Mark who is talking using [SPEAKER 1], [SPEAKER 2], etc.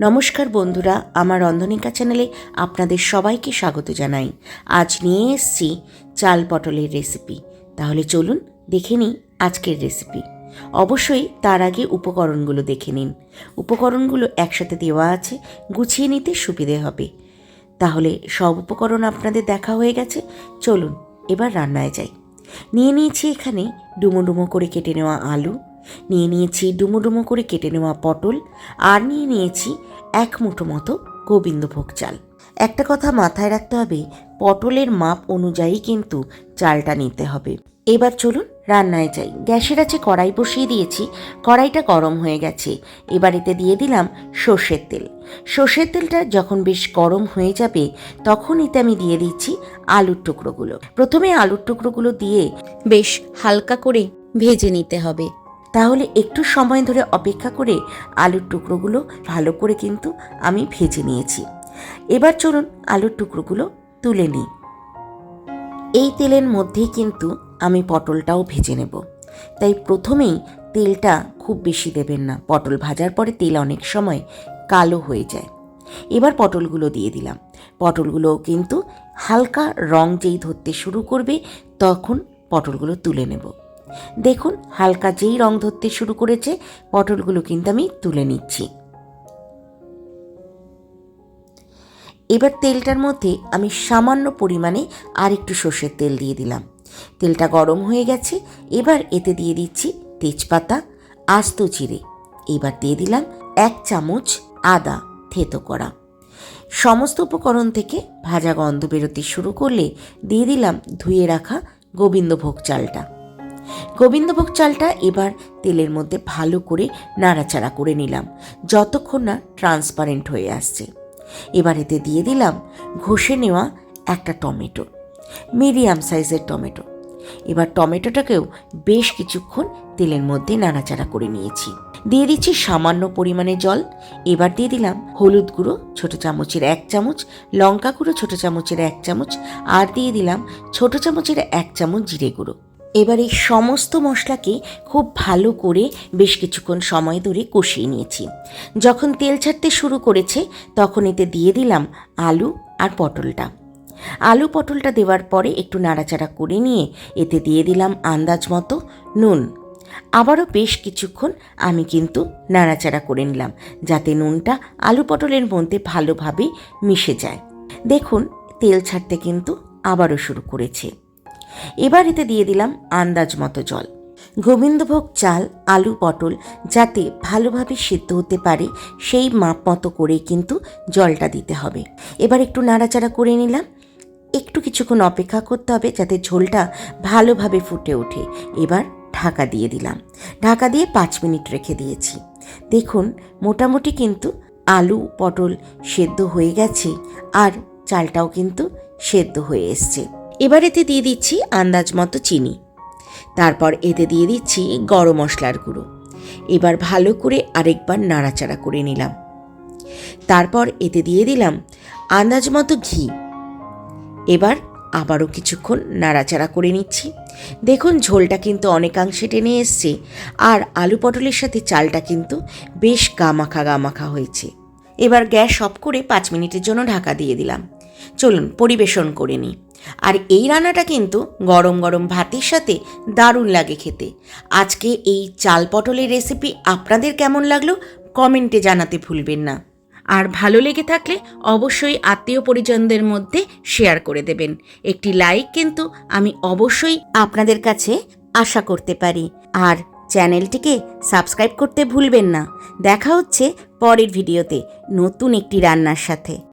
[SPEAKER 1] নমস্কার বন্ধুরা, আমার রন্ধনিকা চ্যানেলে আপনাদের সবাইকে স্বাগত জানাই। আজ নিয়ে এসছি চাল পটলের রেসিপি। তাহলে চলুন দেখে নিই আজকের রেসিপি। অবশ্যই তার আগে উপকরণগুলো দেখে নিন। উপকরণগুলো একসাথে দেওয়া আছে, গুছিয়ে নিতে সুবিধে হবে। তাহলে সব উপকরণ আপনাদের দেখা হয়ে গেছে, চলুন এবার রান্নায় যাই। নিয়ে নিয়েছি এখানে ডুমো ডুমো করে কেটে নেওয়া আলু নিয়ে নিয়েছি ডুমো ডুমো করে কেটে নেওয়া পটল আর নিয়ে নিয়েছি এক মুঠো মতো গোবিন্দভোগ চাল। একটা কথা মাথায় রাখতে হবে, পটলের মাপ অনুযায়ী কিন্তু চালটা নিতে হবে। এবার চলুন রান্নায় যাই। গ্যাসের আছে কড়াই বসিয়ে দিয়েছি, কড়াইটা গরম হয়ে গেছে। এবার এতে দিয়ে দিলাম সর্ষের তেল। সর্ষের তেলটা যখন বেশ গরম হয়ে যাবে, তখন এতে আমি দিয়ে দিচ্ছি আলুর টুকরোগুলো। প্রথমে আলুর টুকরোগুলো দিয়ে বেশ হালকা করে ভেজে নিতে হবে। তাহলে একটু সময় ধরে অপেক্ষা করে আলুর টুকরোগুলো ভালো করে কিন্তু আমি ভেজে নিয়েছি। এবার চলুন আলুর টুকরোগুলো তুলে নিই। এই তেলের মধ্যেই কিন্তু আমি পটলটাও ভেজে নেব। তাই প্রথমেই তেলটা খুব বেশি দেবেন না। পটল ভাজার পরে তেল অনেক সময় কালো হয়ে যায়। এবার পটলগুলো দিয়ে দিলাম। পটলগুলোও কিন্তু হালকা রং যেই ধরতে শুরু করবে তখন পটলগুলো তুলে নেব। দেখুন, হালকা যেই রং ধরতে শুরু করেছে, পটলগুলো কিন্তু আমি তুলে নিচ্ছি। এবার তেলটার মধ্যে আমি সামান্য পরিমাণে আর একটু সর্ষের তেল দিয়ে দিলাম। তেলটা গরম হয়ে গেছে, এবার এতে দিয়ে দিচ্ছি তেজপাতা, আস্ত জিরে। এবার দিয়ে দিলাম এক চামচ আদা থেতো করা। সমস্ত উপকরণ থেকে ভাজা গন্ধ বেরোতে শুরু করলে দিয়ে দিলাম ধুয়ে রাখা গোবিন্দভোগ চালটা। গোবিন্দভোগ চালটা এবার তেলের মধ্যে ভালো করে নাড়াচাড়া করে নিলাম, যতক্ষণ না ট্রান্সপারেন্ট হয়ে আসছে। এবার এতে দিয়ে দিলাম ঘষে নেওয়া একটা টমেটো মিডিয়াম সাইজের টমেটো। এবার টমেটোটাকেও বেশ কিছুক্ষণ তেলের মধ্যে নাড়াচাড়া করে নিয়েছি। দিয়ে দিচ্ছি সামান্য পরিমাণে জল, এবার দিয়ে দিলাম হলুদ গুঁড়ো ছোটো চামচের এক চামচ, লঙ্কা গুঁড়ো ছোটো চামচের এক চামচ, আর দিয়ে দিলাম ছোটো চামচের এক চামচ জিরে গুঁড়ো। এবার এই সমস্ত মশলাকে খুব ভালো করে বেশ কিছুক্ষণ সময় ধরে কষিয়ে নিয়েছি। যখন তেল ছাড়তে শুরু করেছে, তখন এতে দিয়ে দিলাম আলু আর পটলটা। আলু পটলটা দেওয়ার পরে একটু নাড়াচাড়া করে নিয়ে এতে দিয়ে দিলাম আন্দাজ মতো নুন। আবারও বেশ কিছুক্ষণ আমি কিন্তু নাড়াচাড়া করে নিলাম, যাতে নুনটা আলু পটলের মধ্যে ভালোভাবে মিশে যায়। দেখুন, তেল ছাড়তে কিন্তু আবারও শুরু করেছে। এবার এতে দিয়ে দিলাম আন্দাজ মতো জল। গোবিন্দভোগ চাল, আলু, পটল যাতে ভালোভাবে সিদ্ধ হতে পারে, সেই মাপ মতো করে কিন্তু জলটা দিতে হবে। এবার একটু নাড়াচাড়া করে নিলাম। একটু কিছুক্ষণ অপেক্ষা করতে হবে যাতে ঝোলটা ভালোভাবে ফুটে ওঠে। এবার ঢাকা দিয়ে দিলাম। ঢাকা দিয়ে পাঁচ মিনিট রেখে দিয়েছি। দেখুন, মোটামুটি কিন্তু আলু, পটল সেদ্ধ হয়ে গেছে আর চালটাও কিন্তু সেদ্ধ হয়ে এসছে। এবার এতে দিয়ে দিচ্ছি আন্দাজ মতো চিনি। তারপর এতে দিয়ে দিচ্ছি গরম মশলার গুঁড়ো। এবার ভালো করে আরেকবার নাড়াচাড়া করে নিলাম। তারপর এতে দিয়ে দিলাম আন্দাজ মতো ঘি। এবার আবারও কিছুক্ষণ নাড়াচাড়া করে নিচ্ছি। দেখুন, ঝোলটা কিন্তু অনেকাংশে টেনে এসছে আর আলু পটলের সাথে চালটা কিন্তু বেশ গামাখা গামাখা হয়েছে। এবার গ্যাস অফ করে পাঁচ মিনিটের জন্য ঢাকা দিয়ে দিলাম। চলুন পরিবেশন করে নিই। আর এই রান্নাটা কিন্তু গরম গরম ভাতের সাথে দারুণ লাগে খেতে। আজকে এই চাল পটলের রেসিপি আপনাদের কেমন লাগল কমেন্টে জানাতে ভুলবেন না। আর ভালো লেগে থাকলে অবশ্যই আত্মীয় পরিজনদের মধ্যে শেয়ার করে দেবেন। একটি লাইক কিন্তু আমি অবশ্যই আপনাদের কাছে আশা করতে পারি। আর চ্যানেলটিকে সাবস্ক্রাইব করতে ভুলবেন না। দেখা হচ্ছে পরের ভিডিওতে নতুন একটি রান্নার সাথে।